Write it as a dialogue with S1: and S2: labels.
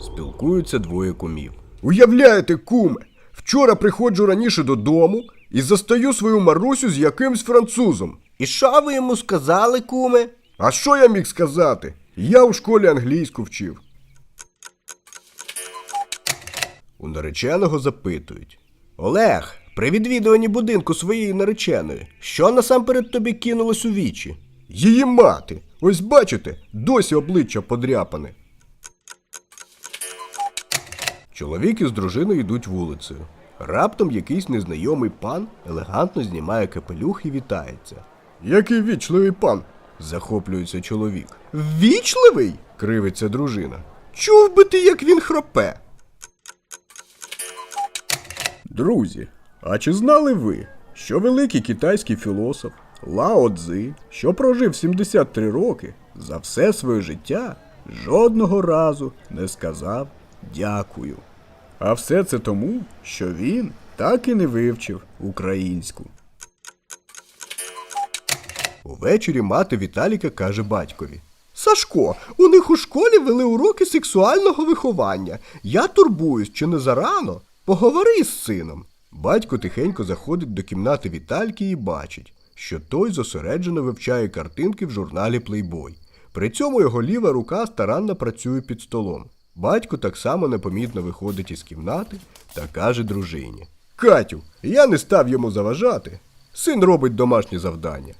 S1: Спілкуються двоє кумів.
S2: Уявляєте, куме, вчора приходжу раніше додому і застаю свою Марусю з якимсь французом.
S1: І що ви йому сказали, куме?
S2: А що я міг сказати? Я у школі англійську вчив.
S1: У нареченого запитують. Олег, при відвідуванні будинку своєї нареченої, що насамперед тобі кинулось у вічі?
S2: Її мати. Ось бачите, досі обличчя подряпане.
S1: Чоловік із дружиною йдуть вулицею. Раптом якийсь незнайомий пан елегантно знімає капелюх і вітається.
S2: Який вічливий пан.
S1: Захоплюється чоловік.
S2: Вічливий?
S1: Кривиться дружина.
S2: Чув би ти, як він хропе. Друзі, а чи знали ви, що великий китайський філософ Лао Цзи, що прожив 73 роки, за все своє життя жодного разу не сказав дякую. А все це тому, що він так і не вивчив українську.
S1: Увечері мати Віталіка каже батькові.
S2: Сашко, у них у школі вели уроки сексуального виховання. Я турбуюсь, чи не зарано? Поговори з сином.
S1: Батько тихенько заходить до кімнати Вітальки і бачить, що той зосереджено вивчає картинки в журналі Playboy. При цьому його ліва рука старанно працює під столом. Батько так само непомітно виходить із кімнати та каже дружині.
S2: Катю, я не став йому заважати. Син робить домашнє завдання.